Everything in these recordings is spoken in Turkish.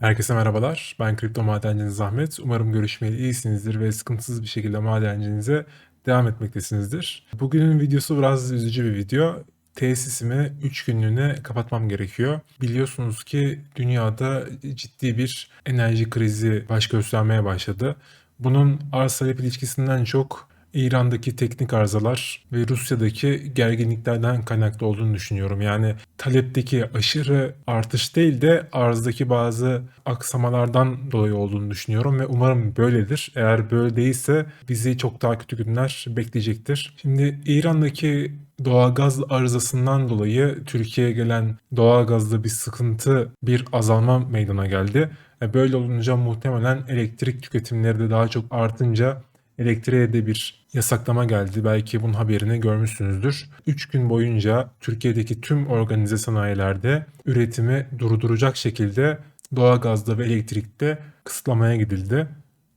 Herkese merhabalar. Ben kripto madenciniz Ahmet. Umarım görüşmeyeli iyisinizdir ve sıkıntısız bir şekilde madencinize devam etmektesinizdir. Bugünün videosu biraz üzücü bir video. Tesisimi 3 günlüğüne kapatmam gerekiyor. Biliyorsunuz ki dünyada ciddi bir enerji krizi baş göstermeye başladı. Bunun arz talep ilişkisinden çok İran'daki teknik arızalar ve Rusya'daki gerginliklerden kaynaklı olduğunu düşünüyorum. Yani talepteki aşırı artış değil de arzdaki bazı aksamalardan dolayı olduğunu düşünüyorum ve umarım böyledir. Eğer böyle değilse bizi çok daha kötü günler bekleyecektir. Şimdi İran'daki doğalgaz arızasından dolayı Türkiye'ye gelen doğalgazda bir sıkıntı, bir azalma meydana geldi. E, Böyle olunca muhtemelen elektrik tüketimleri de daha çok artınca elektriğe de bir yasaklama geldi. Belki bunun haberini görmüşsünüzdür. 3 gün boyunca Türkiye'deki tüm organize sanayilerde üretimi durduracak şekilde doğalgazda ve elektrikte kısıtlamaya gidildi.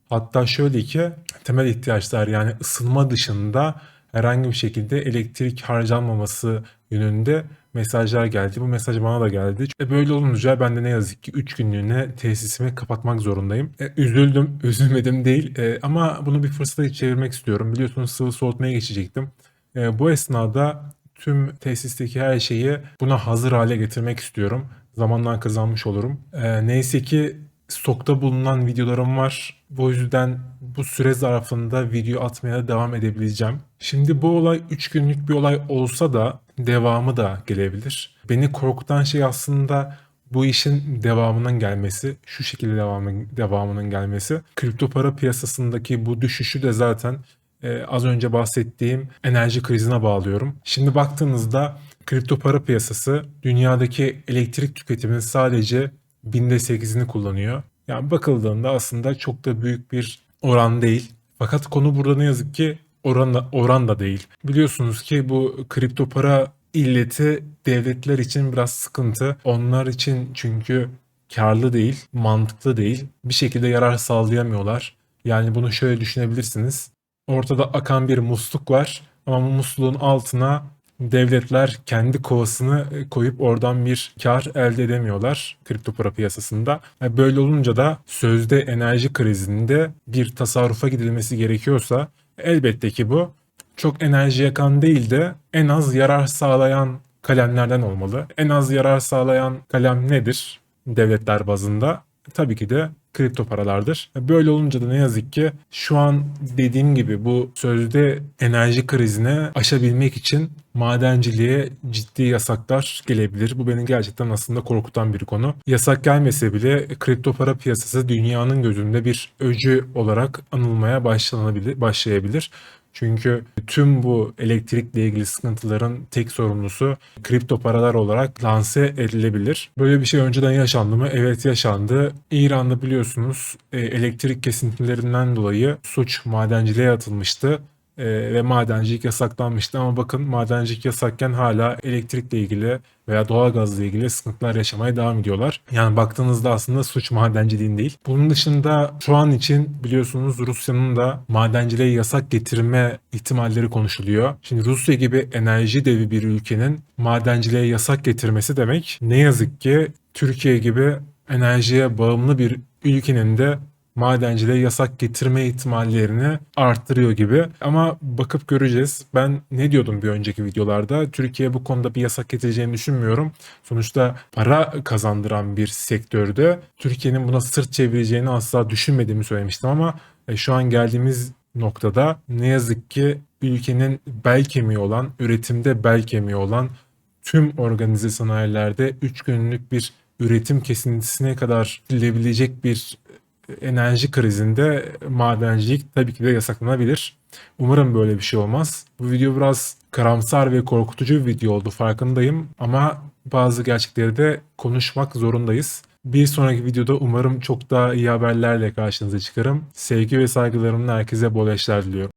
Hatta şöyle ki temel ihtiyaçlar yani ısınma dışında herhangi bir şekilde elektrik harcanmaması yönünde mesajlar geldi. Bu mesaj bana da geldi. E böyle olunca ben de ne yazık ki 3 günlüğüne tesisimi kapatmak zorundayım. E, üzüldüm, üzülmedim değil E, ama bunu bir fırsata çevirmek istiyorum. Biliyorsunuz sıvı soğutmaya geçecektim. E, bu esnada tüm tesisteki her şeyi buna hazır hale getirmek istiyorum. Zamandan kazanmış olurum. E, neyse ki stokta bulunan videolarım var. Bu yüzden bu süre zarfında video atmaya devam edebileceğim. Şimdi bu olay 3 günlük bir olay olsa da devamı da gelebilir. Beni korkutan şey aslında bu işin devamının gelmesi, şu şekilde devamı, devamının gelmesi. Kripto para piyasasındaki bu düşüşü de zaten e, az önce bahsettiğim enerji krizine bağlıyorum. Şimdi baktığınızda kripto para piyasası dünyadaki elektrik tüketiminin sadece binde 8'ini kullanıyor. Yani bakıldığında aslında çok da büyük bir oran değil. Fakat konu burada ne yazık ki oran da, oran da değil. Biliyorsunuz ki bu kripto para illeti devletler için biraz sıkıntı. Onlar için çünkü karlı değil, mantıklı değil. Bir şekilde yarar sağlayamıyorlar. Yani bunu şöyle düşünebilirsiniz. Ortada akan bir musluk var ama bu musluğun altına devletler kendi kovasını e, koyup oradan bir kar elde edemiyorlar kripto para piyasasında. E, Böyle olunca da sözde enerji krizinde bir tasarrufa gidilmesi gerekiyorsa elbette ki bu çok enerji yakan değil de en az yarar sağlayan kalemlerden olmalı. En az yarar sağlayan kalem nedir devletler bazında? Tabii ki de kripto paralardır. Böyle olunca da ne yazık ki şu an dediğim gibi bu sözde enerji krizine aşabilmek için madenciliğe ciddi yasaklar gelebilir. Bu beni gerçekten aslında korkutan bir konu. Yasak gelmese bile kripto para piyasası dünyanın gözünde bir öcü olarak anılmaya başlanabilir, başlayabilir. Çünkü tüm bu elektrikle ilgili sıkıntıların tek sorumlusu kripto paralar olarak lanse edilebilir. Böyle bir şey önceden yaşandı mı? Evet yaşandı. İran'da biliyorsunuz e, elektrik kesintilerinden dolayı suç madenciliğe atılmıştı. Ee, ve madencilik yasaklanmıştı ama bakın madencilik yasakken hala elektrikle ilgili veya doğalgazla ilgili sıkıntılar yaşamaya devam ediyorlar. Yani baktığınızda aslında suç madenciliğin değil. Bunun dışında şu an için biliyorsunuz Rusya'nın da madenciliğe yasak getirme ihtimalleri konuşuluyor. Şimdi Rusya gibi enerji devi bir ülkenin madenciliğe yasak getirmesi demek ne yazık ki Türkiye gibi enerjiye bağımlı bir ülkenin de madenciliğe yasak getirme ihtimallerini arttırıyor gibi. Ama bakıp göreceğiz. Ben ne diyordum bir önceki videolarda? Türkiye bu konuda bir yasak getireceğini düşünmüyorum. Sonuçta para kazandıran bir sektörde Türkiye'nin buna sırt çevireceğini asla düşünmediğimi söylemiştim ama e, şu an geldiğimiz noktada ne yazık ki ülkenin bel kemiği olan, üretimde bel kemiği olan tüm organize sanayilerde 3 günlük bir üretim kesintisine kadar gidilebilecek bir enerji krizinde madencilik tabii ki de yasaklanabilir. Umarım böyle bir şey olmaz. Bu video biraz karamsar ve korkutucu bir video oldu farkındayım ama bazı gerçekleri de konuşmak zorundayız. Bir sonraki videoda umarım çok daha iyi haberlerle karşınıza çıkarım. Sevgi ve saygılarımla herkese bol eşler diliyorum.